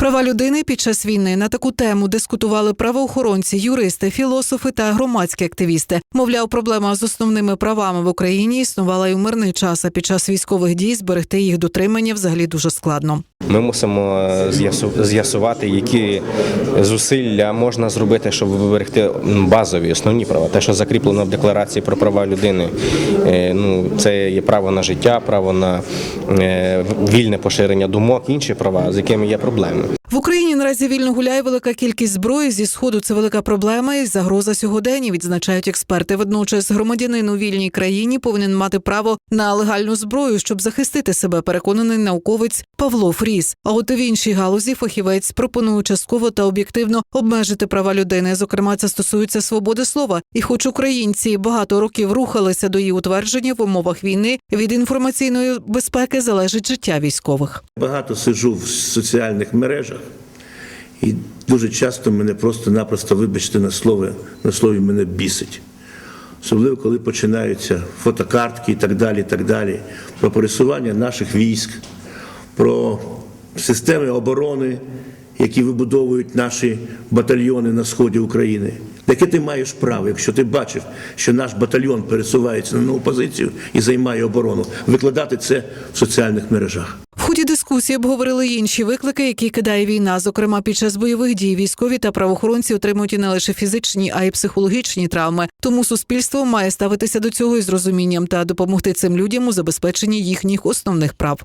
Права людини під час війни на таку тему дискутували правоохоронці, юристи, філософи та громадські активісти. Мовляв, проблема з основними правами в Україні існувала і в мирний час. А під час військових дій зберегти їх дотримання взагалі дуже складно. Ми мусимо е, з'ясувати, які зусилля можна зробити, щоб виберегти базові основні права. Те, що закріплено в декларації про права людини, Е, ну це є право на життя, право на е, вільне поширення думок, інші права, з якими є проблеми. В Україні наразі вільно гуляє велика кількість зброї. Зі сходу це велика проблема і загроза сьогодення. Відзначають експерти. Водночас громадянин у вільній країні повинен мати право на легальну зброю, щоб захистити себе. Переконаний науковець Павло Фріс. А от в іншій галузі фахівець пропонує частково та об'єктивно обмежити права людини. Зокрема, це стосується свободи слова. І, хоч українці багато років рухалися до її утвердження в умовах війни, від інформаційної безпеки залежить життя військових. Багато сиджу в соціальних мережах, і дуже часто мене просто-напросто, вибачте на слово, на слові мене бісить. Особливо, коли починаються фотокартки і так далі, і так далі, про пересування наших військ, про системи оборони, які вибудовують наші батальйони на сході України. Яке ти маєш право, якщо ти бачив, що наш батальйон пересувається на нову позицію і займає оборону, викладати це в соціальних мережах? Ході дискусії обговорили інші виклики, які кидає війна. Зокрема, під час бойових дій військові та правоохоронці отримують і не лише фізичні, а й психологічні травми. Тому суспільство має ставитися до цього із розумінням та допомогти цим людям у забезпеченні їхніх основних прав.